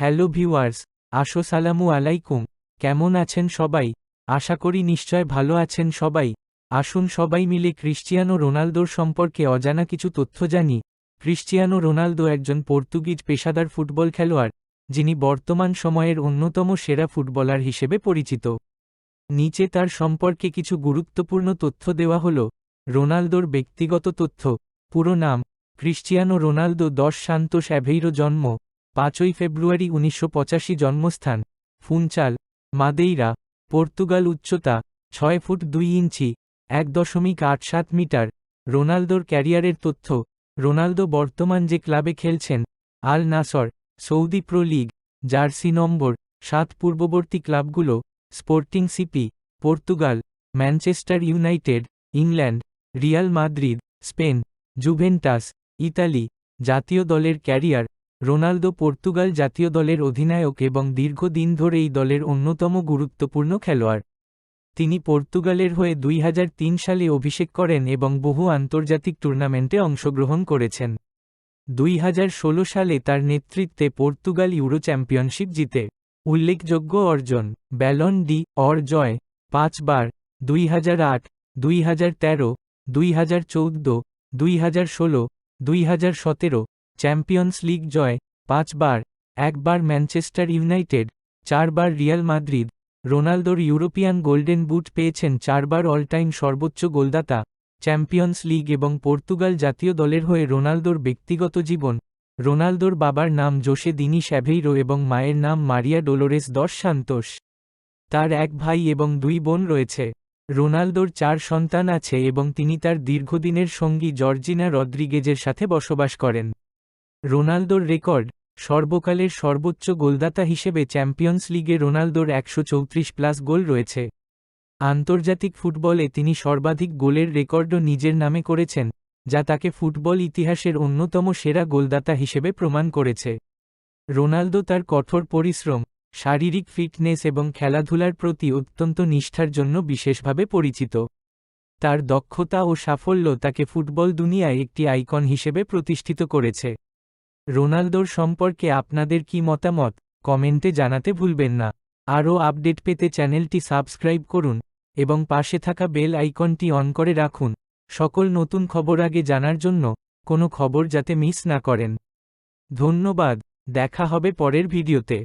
Hello viewers, আসো সালামু আলাইকুম। কেমন আছেন সবাই? আশা করি নিশ্চয় ভালো আছেন সবাই। আসুন সবাই মিলে ক্রিশ্চিয়ানো রোনালদোর সম্পর্কে অজানা কিছু তথ্য জানি। ক্রিশ্চিয়ানো রোনালদো একজন পর্তুগিজ পেশাদার ফুটবল খেলোয়াড়, যিনি বর্তমান সময়ের অন্যতম সেরা ফুটবলার হিসেবে পরিচিত। নিচে তার সম্পর্কে কিছু গুরুত্বপূর্ণ তথ্য দেওয়া হল। রোনালদোর ব্যক্তিগত তথ্য, পুরো নাম, Cristiano Ronaldo dos Santos Aveiro জন্ম পাঁচই ফেব্রুয়ারি উনিশশো পঁচাশি জন্মস্থান, ফুনচাল, মাদেইরা, পর্তুগাল উচ্চতা, ছয় ফুট দুই ইঞ্চি, এক দশমিক আট সাত মিটার। রোনালদোর ক্যারিয়ারের তথ্য, রোনালদো বর্তমান যে ক্লাবে খেলছেন, Al Nassr, Saudi Pro League, jersey number, সাত পূর্ববর্তী ক্লাবগুলো, Sporting CP, Portugal, Manchester United, England, Real Madrid, Spain, Juventus, Italy জাতীয় দলের ক্যারিয়ার রোনালদো পর্তুগাল জাতীয় দলের অধিনায়ক এবং দীর্ঘদিন ধরে এই দলের অন্যতম গুরুত্বপূর্ণ খেলোয়াড়। তিনি পর্তুগালের হয়ে দুই হাজার তিন সালে অভিষেক করেন এবং বহু আন্তর্জাতিক টুর্নামেন্টে অংশগ্রহণ করেছেন। দুই হাজার ষোলো সালে তার নেতৃত্বে পর্তুগাল ইউরো চ্যাম্পিয়নশিপ জিতে। উল্লেখযোগ্য অর্জন, ব্যালন ডি, অর জয় পাঁচবার দুই হাজার আট, দুই হাজার তেরো, দুই হাজার চৌদ্দ, দুই হাজার ষোলো, দুই হাজার সতেরো চ্যাম্পিয়ন্স লিগ জয়, পাঁচবার, একবার ম্যানচেস্টার ইউনাইটেড, চারবার রিয়াল মাদ্রিদ, রোনালদোর ইউরোপিয়ান গোল্ডেন বুট পেয়েছেন চারবার অল টাইম সর্বোচ্চ গোলদাতা, চ্যাম্পিয়ন্স লিগ এবং পর্তুগাল জাতীয় দলের হয়ে রোনালদোর ব্যক্তিগত জীবন, রোনালদোর বাবার নাম জোসে দিনি স্যাভেইরো এবং মায়ের নাম মারিয়া ডোলোরেস দশ সান্তোষ তার এক ভাই এবং দুই বোন রয়েছে। রোনালদোর চার সন্তান আছে এবং তিনি তার দীর্ঘদিনের সঙ্গী জর্জিনা রদ্রিগেজের সাথে বসবাস করেন। রোনালদোর রেকর্ড সর্বকালের সর্বোচ্চ গোলদাতা হিসেবে চ্যাম্পিয়ন্স লিগে রোনালদোর একশো চৌত্রিশ প্লাস গোল রয়েছে। আন্তর্জাতিক ফুটবলে তিনি সর্বাধিক গোলের রেকর্ডও নিজের নামে করেছেন, যা তাকে ফুটবল ইতিহাসের অন্যতম সেরা গোলদাতা হিসেবে প্রমাণ করেছে। রোনালদো তার কঠোর পরিশ্রম, শারীরিক ফিটনেস এবং খেলাধুলার প্রতি অত্যন্ত নিষ্ঠার জন্য বিশেষভাবে পরিচিত। তার দক্ষতা ও সাফল্য তাকে ফুটবল দুনিয়ায় একটি আইকন হিসেবে প্রতিষ্ঠিত করেছে। রোনালদোর সম্পর্কে আপনাদের কি মতামত, কমেন্টে জানাতে ভুলবেন না। আরও আপডেট পেতে চ্যানেলটি সাবস্ক্রাইব করুন এবং পাশে থাকা বেল আইকনটি অন করে রাখুন। সকল নতুন খবর আগে জানার জন্য কোনো খবর যাতে মিস না করেন। ধন্যবাদ, দেখা হবে পরের ভিডিওতে।